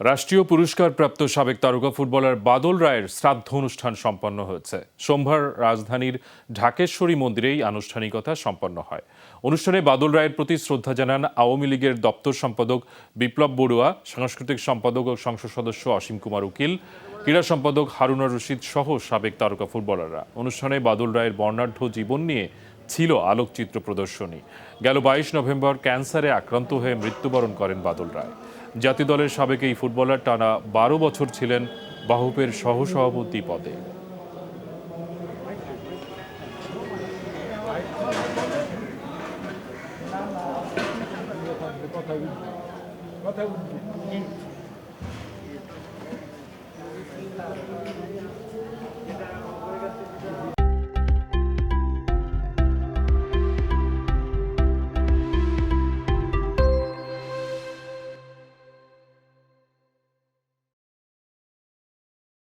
রাষ্ট্রীয় পুরস্কারপ্রাপ্ত সাবেক তারকা ফুটবলার বাদল রায়ের শ্রাদ্ধ অনুষ্ঠান সম্পন্ন হয়েছে। সোমবার রাজধানীর ঢাকেশ্বরী মন্দিরেই আনুষ্ঠানিকতা সম্পন্ন হয়। অনুষ্ঠানে বাদল রায়ের প্রতি শ্রদ্ধা জানান আওয়ামী লীগের দপ্তর সম্পাদক বিপ্লব বড়ুয়া, সাংস্কৃতিক সম্পাদক ও সংসদ সদস্য অসীম কুমার উকিল, ক্রীড়া সম্পাদক হারুনা রশিদ সহ সাবেক তারকা ফুটবলাররা। অনুষ্ঠানে বাদল রায়ের বর্ণাঢ্য জীবন নিয়ে ছিল আলোকচিত্র প্রদর্শনী। গেল বাইশ নভেম্বর ক্যান্সারে আক্রান্ত হয়ে মৃত্যুবরণ করেন বাদল রায়। জাতীয় দলের সাবেক এই ফুটবলার টানা বারো বছর ছিলেন বাহুপের সহসভাপতি পদে।